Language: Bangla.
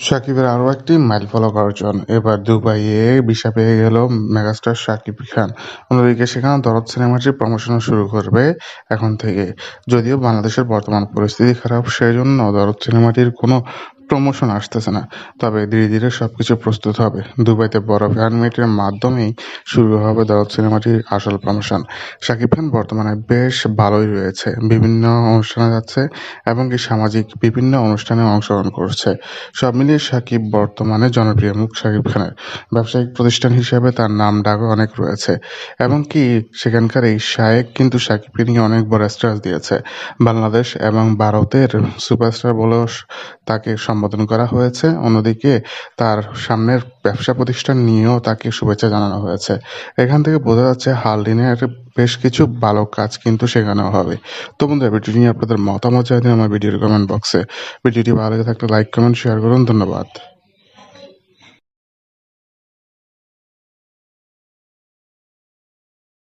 শাকিবের আরও একটি মাইল ফলক অর্জন। এবার দুবাইয়ে বিশা পেয়ে গেল মেগাস্টার সাকিব খান। অন্যদিকে সেখানে দরদ সিনেমাটির প্রমোশন শুরু করবে এখন থেকে। যদিও বাংলাদেশের বর্তমান পরিস্থিতি খারাপ সেই জন্য দরদ সিনেমাটির কোনো প্রমোশন আসতেছে না। তবে ধীরে ধীরে সবকিছু প্রস্তুত হবে। দুবাইতে বড় ফ্যান মিটের মাধ্যমেই শুরু হবে দরদ সিনেমাটির আসল প্রমোশন শাকিব খান বর্তমানে বেশ ভালোই রয়েছে। বিভিন্ন অনুষ্ঠানে যাচ্ছে এবং কি সামাজিক বিভিন্ন অনুষ্ঠানে অংশগ্রহণ করছে। সব মিলিয়ে শাকিব বর্তমানে জনপ্রিয় মুখ শাকিব খানের। ব্যবসায়িক প্রতিষ্ঠান হিসেবে তার নাম ডাকও অনেক রয়েছে। এবং কি সেখানকার এই শায়েক কিন্তু শাকিবকে নিয়ে অনেক বড় স্ট্রেস দিয়েছে। বাংলাদেশ এবং ভারতের সুপারস্টার বলেও তাকে তাকে সম্বোধন করা হয়েছে। অন্যদিকে তার সামনের ব্যবসা প্রতিষ্ঠান নিয়েও তাকে শুভেচ্ছা জানানো হয়েছে। এখান থেকে বোঝা যাচ্ছে হালদিনের বেশ কিছু ভালো কাজ কিন্তু শেখানো হবে। তো বন্ধুরা, ভিডিওটি নিয়ে আপনাদের মতামত চাই আমার ভিডিওর কমেন্ট বক্সে ভিডিওটি ভালো লেগে থাকলে লাইক কমেন্ট শেয়ার করুন। ধন্যবাদ।